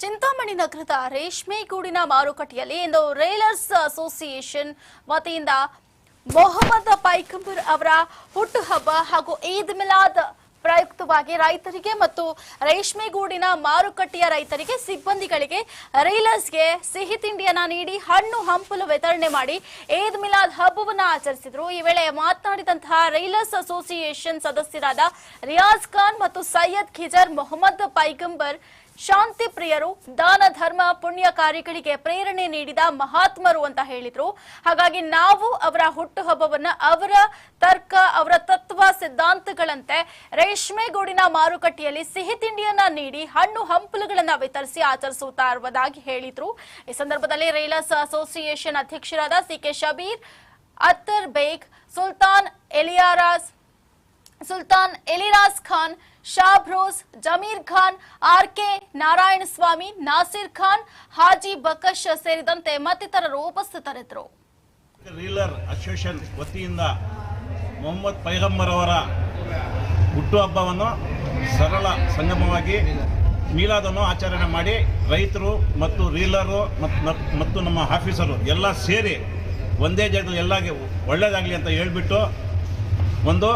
ಚಿಂತಾಮಣಿ ನಗರದ ರೇಷ್ಮೆಗೂಡಿನ ಮಾರುಕಟ್ಟೆಯಲ್ಲಿ ಇಂದು ರೈಲರ್ಸ್ ಅಸೋಸಿಯೇಷನ್ ವತಿಯಿಂದ ಮೊಹಮ್ಮದ್ ಪೈಕಂಬರ್ ಅವರ ಹುಟ್ಟುಹಬ್ಬ ಹಾಗೂ ಈದ್ ಮಿಲಾದ್ ಪ್ರಯುಕ್ತವಾಗಿ ರೈತರಿಗೆ ಮತ್ತು ರೇಷ್ಮೆಗೂಡಿನ ಮಾರುಕಟ್ಟೆಯ ರೈತರಿಗೆ ಸಿಬ್ಬಂದಿಗಳಿಗೆ ರೈಲರ್ಸ್ಗೆ ಸಿಹಿ ತಿಂಡಿಯನ್ನ ನೀಡಿ, ಹಣ್ಣು ಹಂಪಲು ವಿತರಣೆ ಮಾಡಿ ಈದ್ ಮಿಲಾದ್ ಹಬ್ಬವನ್ನು ಆಚರಿಸಿದ್ರು. ಈ ವೇಳೆ ಮಾತನಾಡಿದಂತಹ ರೈಲರ್ಸ್ ಅಸೋಸಿಯೇಷನ್ ಸದಸ್ಯರಾದ ರಿಯಾಜ್ ಖಾನ್ ಮತ್ತು ಸೈಯದ್ ಖಿಜರ್ ಮೊಹಮ್ಮದ್ ಪೈಗಂಬರ್ ಶಾಂತಿ ಪ್ರಿಯರು, ದಾನ ಧರ್ಮ ಪುಣ್ಯ ಕಾರ್ಯಗಳಿಗೆ ಪ್ರೇರಣೆ ನೀಡಿದ ಮಹಾತ್ಮರು ಅಂತ ಹೇಳಿದ್ರು. ಹಾಗಾಗಿ ನಾವು ಅವರ ಹುಟ್ಟುಹಬ್ಬವನ್ನ, ಅವರ ತರ್ಕ, ಅವರ ತತ್ವ, ಸಿದ್ಧಾಂತಗಳಂತೆ ರೇಷ್ಮೆಗೂಡಿನ ಮಾರುಕಟ್ಟೆಯಲ್ಲಿ ಸಿಹಿ ತಿಂಡಿಯನ್ನ ನೀಡಿ, ಹಣ್ಣು ಹಂಪಲುಗಳನ್ನ ವಿತರಿಸಿ ಆಚರಿಸುತ್ತಾ ಇರುವುದಾಗಿ ಹೇಳಿದ್ರು. ಈ ಸಂದರ್ಭದಲ್ಲಿ ರೈಲಸ್ ಅಸೋಸಿಯೇಷನ್ ಅಧ್ಯಕ್ಷರಾದ ಸಿ ಕೆ ಶಬೀರ್, ಅತ್ತರ್ ಬೇಗ್, ಸುಲ್ತಾನ್ ಎಲಿಯಾರಾಸ್ ಸುಲ್ತಾನ್ ಎಲಿರಾಜ್ ಖಾನ್ ಶಾಬ್ರೋಸ್ ಜಮೀರ್ ಖಾನ್, ಆರ್ ಕೆ ನಾರಾಯಣ ಸ್ವಾಮಿ ನಾಸಿರ್ ಖಾನ್, ಹಾಜಿ ಬಕಶ್ ಸೇರಿದಂತೆ ಮತ್ತಿತರರು ಉಪಸ್ಥಿತರಿದ್ದರು. ರೀಲರ್ ಅಸೋಸಿಯೇಷನ್ ವತಿಯಿಂದ ಮೊಹಮ್ಮದ್ ಪೈಗಂಬರ್ ಹುಟ್ಟುಹಬ್ಬವನ್ನು ಸರಳ ಸಂಗಮವಾಗಿ ಮೀಲಾದನ್ನು ಆಚರಣೆ ಮಾಡಿ ರೈತರು ಮತ್ತು ರೀಲರು ಮತ್ತು ಮತ್ತು ನಮ್ಮ ಆಫೀಸರು ಎಲ್ಲ ಸೇರಿ ಒಂದೇ ಜಾಗದಲ್ಲಿ ಎಲ್ಲಾಗೆ ಒಳ್ಳೆಯದಾಗಲಿ ಅಂತ ಹೇಳ್ಬಿಟ್ಟು ಒಂದು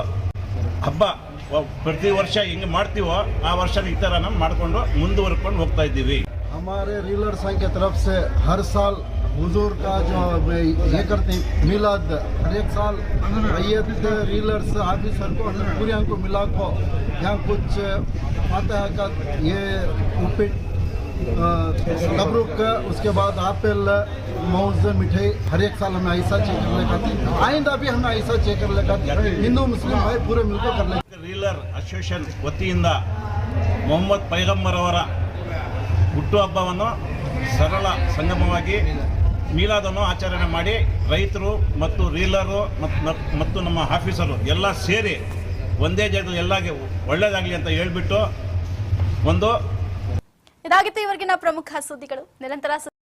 ಹಬ್ಬ ವ- ಪ್ರತಿ ವರ್ಷ ಹೆಂಗೆ ಮಾಡ್ತೀವೋ ಆ ವರ್ಷ ಈ ಥರ ನಾವು ಮಾಡಿಕೊಂಡು ಮುಂದುವರ್ಕೊಂಡು ಹೋಗ್ತಾ ಇದ್ದೀವಿ हमारे रीलर संघ की तरफ से हर साल हुजूर का जो ये करते हैं मिलाद हर एक साल रैयत रीलर्स ऑफिसर को पूरे को मिला को यहाँ कुछ आता है का ये उपिट तबरुक उसके बाद आपेल मौज मिठाई हर एक साल हमें ऐसा चेक कर लेते आइंदा भी हमें ऐसा चेक कर लेते हिंदू मुस्लिम भाई पूरे मिलकर कर लेते ರೀಲರ್ ಅಸೋಸಿಯೇಷನ್ ವತಿಯಿಂದ ಮೊಹಮ್ಮದ್ ಪೈಗಂಬರ್ ಅವರ ಹುಟ್ಟುಹಬ್ಬವನ್ನು ಸರಳ ಸಂಗಮವಾಗಿ ಮೀಲಾದನ್ನು ಆಚರಣೆ ಮಾಡಿ ರೈತರು ಮತ್ತು ರೀಲರು ಮತ್ತು ಮತ್ತು ನಮ್ಮ ಆಫೀಸರು ಎಲ್ಲ ಸೇರಿ ಒಂದೇ ಜಾಗದಲ್ಲಿ ಎಲ್ಲಾಗೆ ಒಳ್ಳೇದಾಗಲಿ ಅಂತ ಹೇಳ್ಬಿಟ್ಟು ಒಂದು ಇದಾಗಿತ್ತು ಇವರಿಗಿನ ಪ್ರಮುಖ ಸುದ್ದಿಗಳು. ನಿರಂತರ